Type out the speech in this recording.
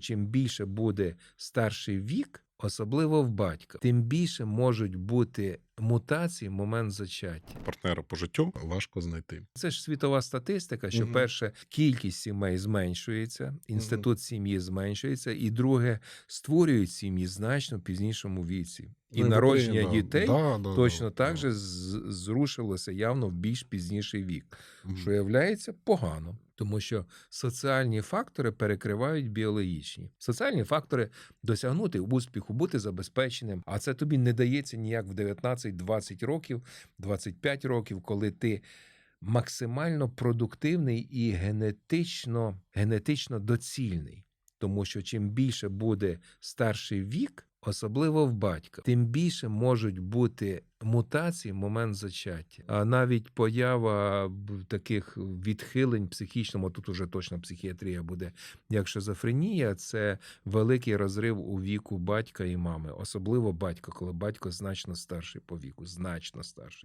Чим більше буде старший вік, особливо в батька, тим більше можуть бути мутації в момент зачаття. Партнера по життю важко знайти. Це ж світова статистика, що Мгм. перше кількість сімей зменшується, інститут сім'ї зменшується, і друге створюють сім'ї значно в пізнішому віці. І Ну, народження да. дітей Да, да, точно да, так да. же зрушилося явно в більш пізніший вік, Мгм. що являється погано. Тому що соціальні фактори перекривають біологічні. Соціальні фактори досягнути успіху, бути забезпеченим. А це тобі не дається ніяк в 19-20 років, 25 років, коли ти максимально продуктивний і генетично, генетично доцільний. Тому що чим більше буде старший вік, особливо в батька, тим більше можуть бути мутації в момент зачаття. А навіть поява таких відхилень психічному, тут уже точно психіатрія буде, як шизофренія, це великий розрив у віку батька і мами, особливо батька, коли батько значно старший по віку, значно старший.